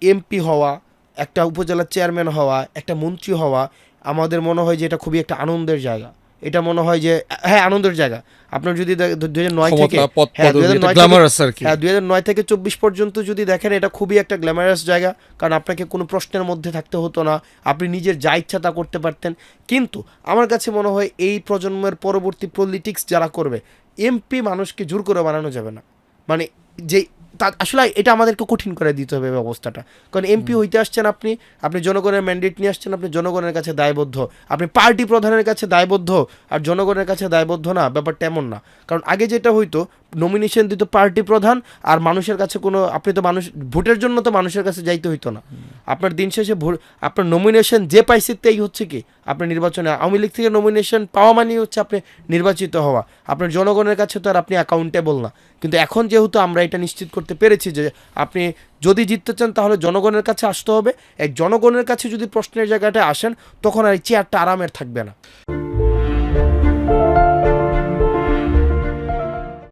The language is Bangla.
এমপি হওয়া একটা উপজেলার চেয়ারম্যান হওয়া একটা মন্ত্রী হওয়া আমাদের মনে হয় যে এটা খুবই একটা আনন্দের জায়গা। এটা মনে হয় যে হ্যাঁ আনন্দের জায়গা। আপনার যদি দুই হাজার নয় থেকে হ্যাঁ, পদবি 2009 থেকে- গ্ল্যামারাস আর কি। হ্যাঁ দুই নয় থেকে চব্বিশ পর্যন্ত যদি দেখেন এটা খুবই একটা গ্ল্যামারাস জায়গা। কারণ আপনাকে কোনো প্রশ্নের মধ্যে থাকতে হতো না। আপনি নিজের যা ইচ্ছা তা করতে পারতেন। কিন্তু আমার কাছে মনে হয় এই প্রজন্মের পরবর্তী পলিটিক্স যারা করবে এমপি মানুষকে জোর করে বানানো যাবে না। মানে যে তা আসলে এটা আমাদেরকে কঠিন করে দিতে হবে ব্যবস্থাটা কারণ এমপি হইতে আসছেন আপনি আপনি জনগণের ম্যান্ডেট নিয়ে আসছেন আপনি জনগণের কাছে দায়বদ্ধ। আপনি পার্টি প্রধানের কাছে দায়বদ্ধ আর জনগণের কাছে দায়বদ্ধ না ব্যাপারটা এমন না। কারণ আগে যেটা হইতো নমিনেশন দিত পার্টি প্রধান আর মানুষের কাছে কোনো আপনি তো মানুষ ভোটের জন্য তো মানুষের কাছে যাইতে হইতো না। আপনার দিন শেষে ভোট আপনার নমিনেশন যে পাইছে তাই হচ্ছে কি? আপনার নির্বাচনে আওয়ামী লীগ থেকে নমিনেশন পাওয়া মানেই হচ্ছে আপনি নির্বাচিত হওয়া। আপনার জনগণের কাছে তো আর আপনি অ্যাকাউন্টেবল না। কিন্তু এখন যেহেতু আমরা এটা নিশ্চিত করতে পেরেছি যে আপনি যদি জিততে চান, তাহলে জনগণের কাছে আসতে হবে। এই জনগণের কাছে যদি প্রশ্নের জায়গাটা আসেন, তখন আর চেয়ারটা আরামের থাকবে না।